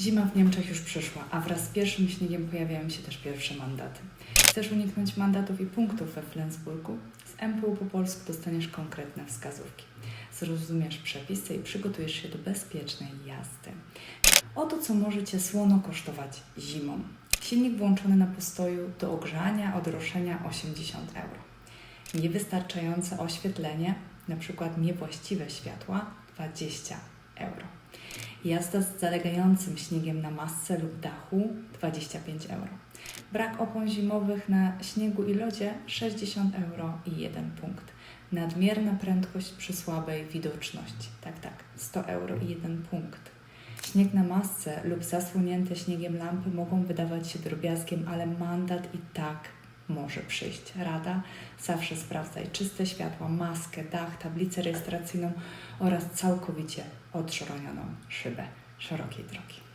Zima w Niemczech już przyszła, a wraz z pierwszym śniegiem pojawiają się też pierwsze mandaty. Chcesz uniknąć mandatów i punktów we Flensburgu? Z MPU po polsku dostaniesz konkretne wskazówki. Zrozumiesz przepisy i przygotujesz się do bezpiecznej jazdy. Oto co może Cię słono kosztować zimą. Silnik włączony na postoju do ogrzania od roszenia 80 euro. Niewystarczające oświetlenie, przykład niewłaściwe światła 20 euro. Jazda z zalegającym śniegiem na masce lub dachu 25 euro. Brak opon zimowych na śniegu i lodzie 60 euro i 1 punkt. Nadmierna prędkość przy słabej widoczności. Tak, tak, 100 euro i 1 punkt. Śnieg na masce lub zasłonięte śniegiem lampy mogą wydawać się drobiazgiem, ale mandat i tak może przyjść. Rada, zawsze sprawdzaj czyste światła, maskę, dach, tablicę rejestracyjną oraz całkowicie odszrojoną szybę szerokiej drogi.